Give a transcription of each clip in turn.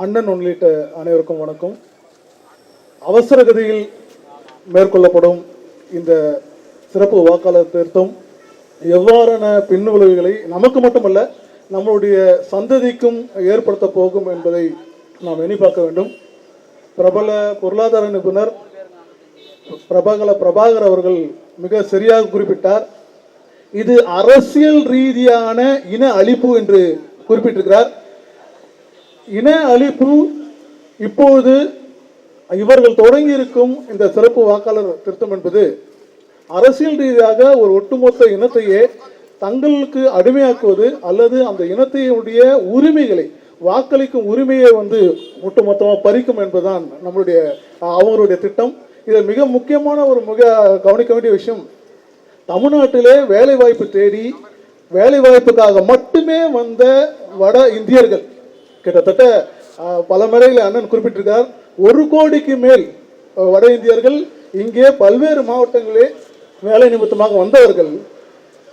அண்ணன் உள்ளிட்ட அனைவருக்கும் வணக்கம். அவசரகதியில் மேற்கொள்ளப்படும் இந்த சிறப்பு வாக்காளர் திருத்தம் எவ்வாறான பின்விளைவுகளை நமக்கு மட்டுமல்ல நம்மளுடைய சந்ததிக்கும் ஏற்படுத்த போகும் என்பதை நாம் எண்ணி பார்க்க வேண்டும். பிரபல பொருளாதார நிபுணர் பிரபகல பிரபாகர் அவர்கள் மிக சரியாக குறிப்பிட்டார். இது அரசியல் ரீதியான இன அழிப்பு என்று குறிப்பிட்டிருக்கிறார். இன அழிப்பு இப்போது இவர்கள் தொடங்கி இருக்கும் இந்த சிறப்பு வாக்காளர் திருத்தம் என்பது அரசியல் ரீதியாக ஒரு ஒட்டுமொத்த இனத்தையே தங்களுக்கு அடிமையாக்குவது அல்லது அந்த இனத்தையுடைய உரிமைகளை வாக்களிக்கும் உரிமையை வந்து ஒட்டுமொத்தமாக பறிக்கும் என்பதுதான் நம்மளுடைய அவங்களுடைய திட்டம். இதில் மிக முக்கியமான ஒரு மிக கவனிக்க வேண்டிய விஷயம் தமிழ்நாட்டிலே வேலை வாய்ப்பு தேடி வேலை வாய்ப்புக்காக மட்டுமே வந்த வட இந்தியர்கள் கிட்டத்தட்ட பல முறையில் அண்ணன் குறிப்பிட்டிருக்கார். ஒரு கோடிக்கு மேல் வட இந்தியர்கள் இங்கே பல்வேறு மாவட்டங்களே வேலை நிமித்தமாக வந்தவர்கள்.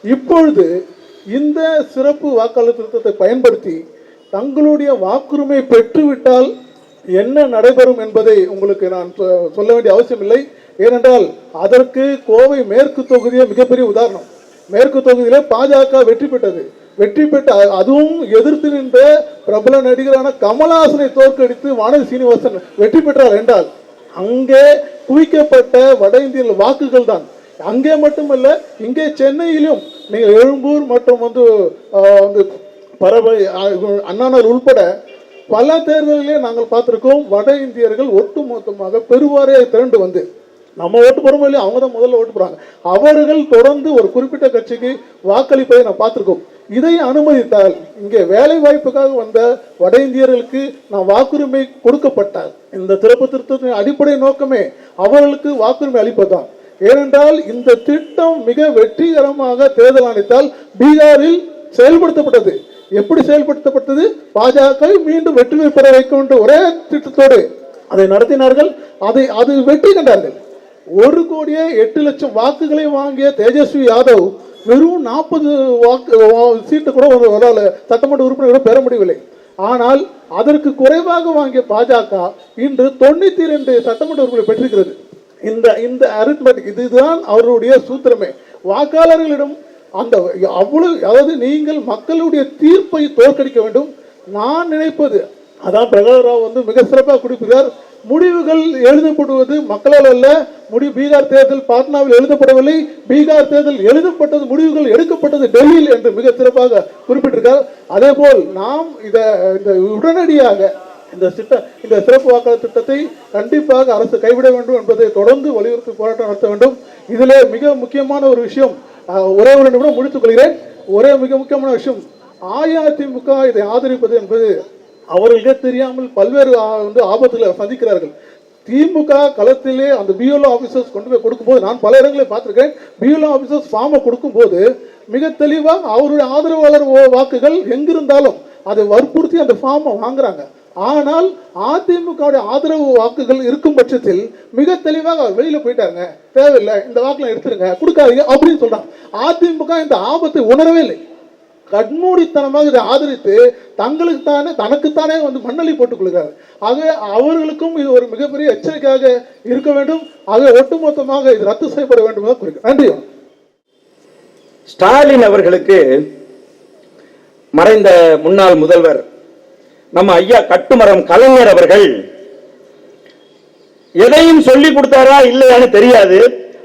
இப்பொழுது இந்த சிறப்பு வாக்காளர் திருத்தத்தை பயன்படுத்தி தங்களுடைய வாக்குரிமை பெற்றுவிட்டால் என்ன நடைபெறும் என்பதை உங்களுக்கு நான் சொ- சொல்ல வேண்டிய அவசியமில்லை. ஏனென்றால் அதற்கு கோவை மேற்கு தொகுதியே மிகப்பெரிய உதாரணம். மேற்கு தொகுதியிலே பாஜக வெற்றி பெற்றது. வெற்றி பெற்ற அதுவும் எதிர்த்து நின்ற பிரபல நடிகரான கமலஹாசனை தோற்கடித்து வானதி சீனிவாசன் வெற்றி பெற்றார் என்றால் அங்கே குவிக்கப்பட்ட வட இந்திய வாக்குகள் தான். அங்கே மட்டுமல்ல இங்கே சென்னையிலும் நீங்கள் எழும்பூர் மற்றும் வந்து வந்து பறவை அண்ணாநகர் உள்பட பல தேர்தலிலே நாங்கள் பார்த்துருக்கோம் வட இந்தியர்கள் ஒட்டுமொத்தமாக பெருவாரே திரண்டு வந்து நம்ம ஓட்டு போகிறோமோ இல்லையா அவங்க தான் முதல்ல ஓட்டு போகிறாங்க அவர்கள் தொடர்ந்து ஒரு குறிப்பிட்ட கட்சிக்கு வாக்களிப்பதை நான் பார்த்துருக்கோம். இதை அனுமதித்தால் இங்கே வேலை வாய்ப்புக்காக வந்த வட இந்தியர்களுக்கு நான் வாக்குரிமை கொடுக்கப்பட்டால் இந்த திறப்பு திருத்தத்தின் அடிப்படை நோக்கமே அவர்களுக்கு வாக்குரிமை அளிப்பதுதான். ஏனென்றால் இந்த திட்டம் மிக வெற்றிகரமாக தேர்தல் அளித்தால் பீகாரில் செயல்படுத்தப்பட்டது. எப்படி செயல்படுத்தப்பட்டது? பாஜக மீண்டும் வெற்றி பெற வைக்கும் என்ற ஒரே திட்டத்தோடு. அதை நடத்தினார்கள். அதை அது வெற்றி கண்டார்கள். ஒரு கோடியே எட்டு லட்சம் வாக்குகளை வாங்கிய தேஜஸ்வி யாதவ் வெறும் நாற்பது வாக்கு சீட்டு கூட ஒரு சட்டமன்ற உறுப்பினர் கூட பெற முடியவில்லை. ஆனால் அதற்கு குறைவாக வாங்கிய பாஜக இன்று தொண்ணூத்தி ரெண்டு சட்டமன்ற உறுப்பினர் பெற்றிருக்கிறது. இந்த இந்த அரித்மெட்டிக் இதுதான் அவருடைய சூத்திரமே. வாக்காளர்களிடம் அந்த அவ்வளவு அதாவது நீங்கள் மக்களுடைய தீர்ப்பை தோற்கடிக்க வேண்டும். நான் நினைப்பது அதான் பிரகலராவ் ராவ் வந்து மிக சிறப்பாக குறிப்பிட்டார் முடிவுகள் எழுதப்படுவது மக்களால் அல்ல. முடி பீகார் தேர்தல் பாட்னாவில் எழுதப்படவில்லை. பீகார் தேர்தல் எழுதப்பட்டது முடிவுகள் எடுக்கப்பட்டது டெல்லியில் என்று மிக சிறப்பாக குறிப்பிட்டிருக்கார். அதே போல் நாம் இதை இந்த உடனடியாக இந்த திட்ட இந்த சிறப்பு வாக்காளர் திட்டத்தை கண்டிப்பாக அரசு கைவிட வேண்டும் என்பதை தொடர்ந்து வலியுறுத்தி போராட்டம் நடத்த வேண்டும். இதிலே மிக முக்கியமான ஒரு விஷயம் ஒரே ஒரு நிமிடம் முடித்துக் கொள்கிறேன். ஒரே மிக முக்கியமான விஷயம் அஇஅதிமுக இதை ஆதரிப்பது என்பது அவர்களுக்கே தெரியாமல் பல்வேறு வந்து ஆபத்துகளை சந்திக்கிறார்கள். திமுக களத்திலே அந்த பிஎல்ஓ ஆஃபீஸர்ஸ் கொண்டு போய் கொடுக்கும்போது நான் பல இடங்களில் பார்த்துருக்கேன். பிஎல்ஓ ஆஃபீஸர்ஸ் ஃபார்மை கொடுக்கும்போது மிக தெளிவாக அவருடைய ஆதரவாளர் ஓ- வாக்குகள் எங்கிருந்தாலும் அதை வற்புறுத்தி அந்த ஃபார்மை வாங்குறாங்க. ஆனால் அதிமுகவுடைய ஆதரவு வாக்குகள் இருக்கும் பட்சத்தில் மிக தெளிவாக அவர் வெளியில போயிட்டாருங்க. தேவையில்லை இந்த வாக்குல எடுத்துருங்க கொடுக்காதீங்க அப்படின்னு சொல்றாங்க. அதிமுக இந்த ஆபத்தை உணரவே இல்லை. கண்மூடித்தனமாக இதை ஆதரித்து தங்களுக்கு தானே தனக்குத்தானே வந்து மண்ணலி போட்டுக் கொள்கிறார் ஆக அவர்களுக்கும் இது ஒரு மிகப்பெரிய எச்சரிக்கையாக இருக்க வேண்டும். ஆக ஒட்டுமொத்தமாக இது ரத்து செய்யப்பட வேண்டும் நன்றி. ஸ்டாலின் அவர்களுக்கு மறைந்த முன்னாள் முதல்வர் நம்ம ஐயா கட்டுமரம் கலைஞர் அவர்கள் எதையும் சொல்லி கொடுத்தாரா இல்லையான்னு தெரியாது.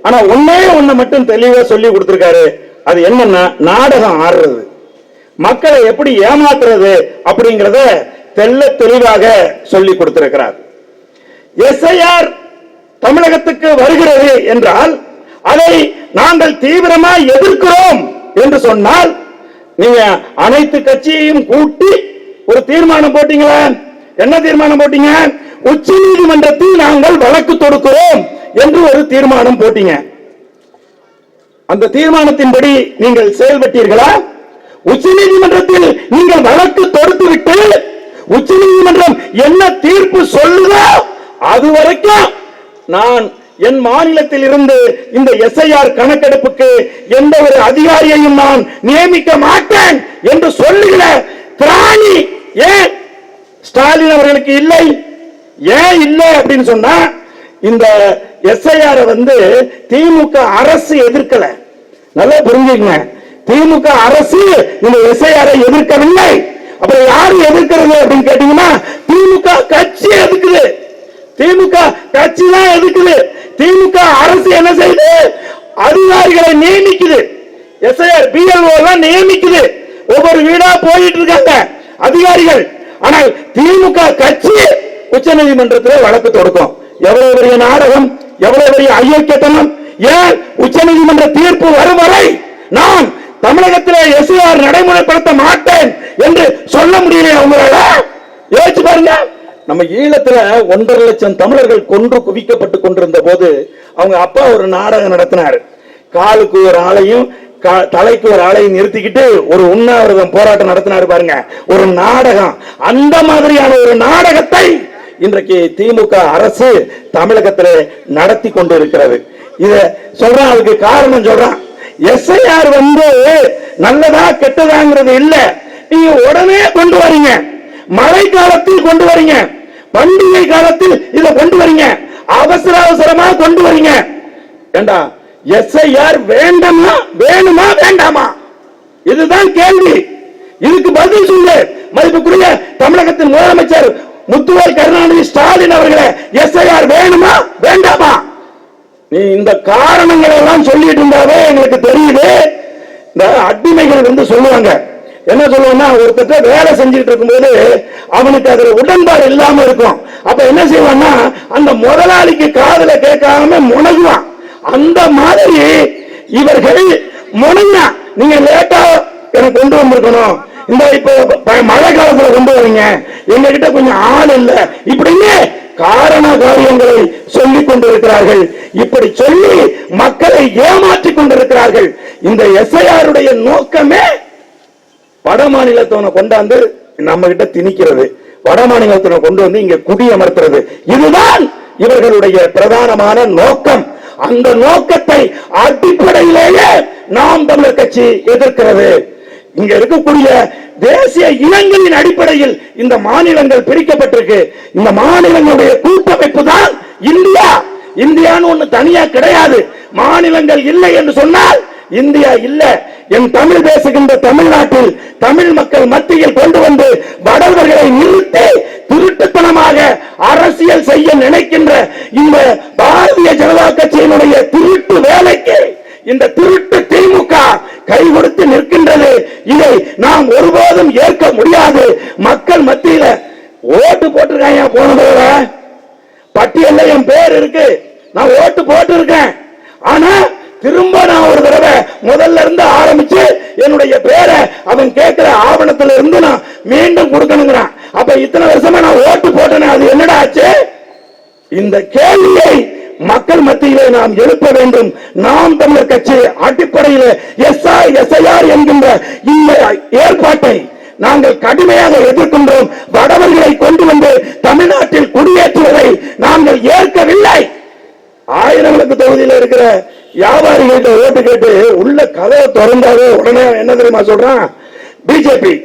ஆனா ஒன்னே ஒண்ணு மட்டும் தெளிவா சொல்லி கொடுத்திருக்காரு. அது என்னன்னா நாடகம் ஆடுறது. மக்களை எப்படி ஏமாத்துறது அப்படிங்கிறத தெல்ல தெளிவாக சொல்லி கொடுத்திருக்கிறார். எஸ்ஐஆர் தமிழகத்துக்கு வருகிறது என்றால் அதை நாங்கள் தீவிரமா எதிர்க்கிறோம் என்று சொன்னால் நீங்க அனைத்து கட்சியையும் கூட்டி ஒரு தீர்மானம் போட்டீங்களா? என்ன தீர்மானம் போட்டீங்க? உச்ச நீதிமன்றத்தில் நாங்கள் வழக்கு தொடுக்கிறோம் என்று ஒரு தீர்மானம் போட்டீங்க. அந்த தீர்மானத்தின்படி நீங்கள் செயல்பட்டீர்களா? உச்ச நீதிமன்றத்தில் நீங்கள் வழக்கு தொடுத்து விட்டு உச்ச நீதிமன்றம் என்ன தீர்ப்பு சொல்லுதோ அது வரைக்கும் நான் என் மாநிலத்தில் இருந்து இந்த எஸ்ஐஆர் கணக்கெடுப்புக்கு எந்த ஒரு அதிகாரியையும் நான் நியமிக்க மாட்டேன் என்று சொல்லுகிற திராணி ஏன் ஸ்டாலின் அவர்களுக்கு இல்லை? ஏன் இல்லை அப்படின்னு சொன்னா இந்த எஸ்ஐஆர் வந்து திமுக அரசு எதிர்க்கல. நல்லா புரிஞ்சுக்கங்க. திமுக அரசு இந்த எஸ்ஐஆரை எதிர்க்கவில்லை. அப்புறம் யாரு எதிர்க்கிறது அப்படின்னு கேட்டீங்கன்னா திமுக கட்சி எதுக்குது? திமுக கட்சி தான் எதுக்குது? திமுக அரசு என்ன செய்யுது? அதிகாரிகளை நியமிக்குது. எஸ்ஐஆர் பிஎல்ஓ எல்லாம் நியமிக்குது. ஒவ்வொரு வீடா போயிட்டு இருக்காங்க அதிகாரிகள். ஆனால் திமுக கட்சி உச்ச நீதிமன்றத்தில் வழக்கு தொடுக்கும். எவ்வளவு பெரிய நாடகம் எவ்வளவு பெரிய அயோக்கியத்தனம் ஏன் உச்ச நீதிமன்ற தீர்ப்பு வரும் வரை நான் தமிழகத்தில் எஸ்ஆர் நடைமுறைப்படுத்த மாட்டேன் என்று சொல்ல முடியல உங்களால? யோசிச்சு பாருங்க. நம்ம ஈழத்துல ஒன்றரை லட்சம் தமிழர்கள் கொன்று குவிக்கப்பட்டு கொண்டிருந்த போது அவங்க அப்பா ஒரு நாடகம் நடத்தினார். காலுக்கு ஒரு ஆளையும் தலைக்கு ஒரு ஆளையும் நிறுத்திக்கிட்டு ஒரு உண்ணாவிரதம் போராட்டம் நடத்தினாரு பாருங்க. ஒரு நாடகம். அந்த மாதிரியான ஒரு நாடகத்தை இன்றைக்கு திமுக அரசு தமிழகத்தில் நடத்தி கொண்டு இருக்கிறது. இத சொல்றான் அதுக்கு காரணம் சொல்றான் எஸ்ஐஆர் வந்து நல்லதா கெட்டதாங்கிறது இல்ல. நீங்க உடனே கொண்டு வரீங்க. மழை காலத்தில் கொண்டு வரீங்க. பண்டிகை காலத்தில் இதை கொண்டு வரீங்க. அவசர அவசரமா கொண்டு வரீங்க. ஏண்டா எஸ்ஐஆர் வேண்டாமா வேணுமா வேண்டாமா? இதுதான் கேள்வி. இதுக்கு பதில் சொல்லு. மதிப்புக்குரிய தமிழகத்தின் முதலமைச்சர் முத்துவர் கருணாநிதி ஸ்டாலின் அவர்களே எஸ்ஐஆர் வேணுமா வேண்டாமா? நீ இந்த காரணங்கள் எல்லாம் சொல்லிட்டு இருந்தாவே எங்களுக்கு தெரியுது. இந்த அடிமைகள் வந்து சொல்லுவாங்க. என்ன சொல்லுவாங்கன்னா ஒருத்தட்ட வேலை செஞ்சுட்டு இருக்கும்போது அவனுக்கு அதுல உடன்பாடு இல்லாம இருக்கும். அப்ப என்ன செய்வான்னா அந்த முதலாளிக்கு காதல கேட்காம முணகுவான் அந்த மாதிரி இவர்கள் முனங்கினா நீங்க லேட்டா எனக்கு கொண்டு வந்திருக்கணும். இந்த இப்ப மழை காலத்துல கொண்டு வரீங்க. எங்க கிட்ட கொஞ்சம் ஆள் இல்லை. இப்படின்னு காரண காரியங்களை சொல்லிக் கொண்டிருக்கிறார்கள். இப்படி சொல்லி மக்களை ஏமாற்றிக் கொண்டிருக்கிறார்கள். இந்த எஸ்ஐஆருடைய நோக்கமே வட மாநிலத்தவனை கொண்டாந்து நம்ம கிட்ட திணிக்கிறது. வட மாநிலத்தினை கொண்டு வந்து இங்க குடியமர்த்துறது இதுதான் இவர்களுடைய பிரதானமான நோக்கம். அந்த நோக்கத்தை அடிப்படையிலேயே நாம் தமிழர் கட்சி எதிர்க்கிறது. இங்க இருக்கக்கூடிய தேசிய இனங்களின் அடிப்படையில் இந்த மாநிலங்கள் பிரிக்கப்பட்டிருக்கு. இந்த மாநிலங்களுடைய கூட்டமைப்பு தான் இந்தியா. இந்தியான்னு ஒண்ணு தனியா கிடையாது. மாநிலங்கள் இல்லை என்று சொன்னால் இந்தியா இல்ல. என் தமிழ் பேசுகின்ற தமிழ்நாட்டில் தமிழ் மக்கள் மத்தியில் கொண்டு வந்து வடவர்களை நிறுத்தி திருட்டுத்தனமாக அரசியல் செய்ய நினைக்கின்ற இந்த பாரதிய ஜனதா கட்சியினுடைய திருட்டு வேலைக்கு இந்த திருட்டு திமுக கை கொடுத்து நிற்கின்றது. இதை நாம் ஒருபோதும் ஏற்க முடியாது. மக்கள் மத்தியில ஓட்டு போட்டிருக்காங்க போன தடவை. பட்டியல்ல என் பேர் இருக்கு. நான் ஓட்டு போட்டு இருக்கேன் ஆனா திரும்ப நான் ஒரு தடவை முதல்ல இருந்து ஆரம்பிச்சு என்னுடைய பேரை அவன் கேட்கிற ஆவணத்துல இருந்து நான் மீண்டும் கொடுக்கணுங்கிறான். அப்ப இத்தனை வருஷமா நான் ஓட்டு போட்டேனே அது என்னடா ஆச்சு? இந்த கேள்வியை மக்கள் மத்தியிலே நாம் எழுப்ப வேண்டும். நாம் தமிழர் கட்சி அடிப்படையில் எஸ்ஐ எஸ்ஐஆர் என்கின்ற இந்த ஏற்பாட்டை நாங்கள் கடுமையாக எதிர்க்கின்றோம். வடவர்களை கொண்டு வந்து தமிழ்நாட்டில் குடியேற்றுவதை நாங்கள் ஏற்கவில்லை. ஆயிரங்களுக்கு தொகுதியில் இருக்கிற வியாபாரிகள்கிட்ட ஓட்டு கேட்டு உள்ள கதவை திறந்தாவே உடனே என்ன தெரியுமா சொல்றான்? பிஜேபி.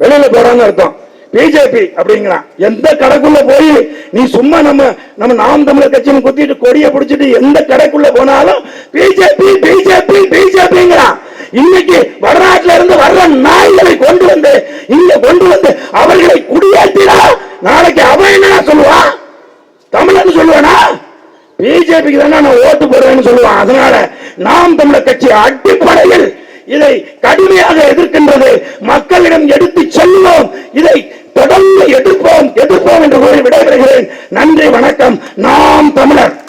வெளியில போறான்னு அர்த்தம். பிஜேபி அப்படிங்கிறான். எந்த கடைக்குள்ள போய் நீ சும்மா நம்ம நம்ம நாம் தமிழர் கட்சின்னு குத்திட்டு கொடியை பிடிச்சிட்டு எந்த கடைக்குள்ள போனாலும் பிஜேபி பிஜேபி பிஜேபிங்கிறான் இன்னைக்கு வடநாட்டுல இருந்து வர்ற நாய்களை கொண்டு வந்து இங்க கொண்டு வந்து அவர்களை குடியேற்றினா நாளைக்கு அவன் என்ன சொல்லுவான்? தமிழன் சொல்லுவானா பிஜேபிக்கு தானே நான் ஓட்டு போடுவேன்னு சொல்லுவான். அதனால நாம் தமிழர் கட்சி அடிப்படையில் இதை கடுமையாக எதிர்க்கின்றது. மக்களிடம் எடுத்து செல்லும் இதை தொடர்ந்து எதிர்ப்போம் எதிர்ப்போம் என்று கூறி விடைபெறுகிறேன். நன்றி வணக்கம். நாம் தமிழர்.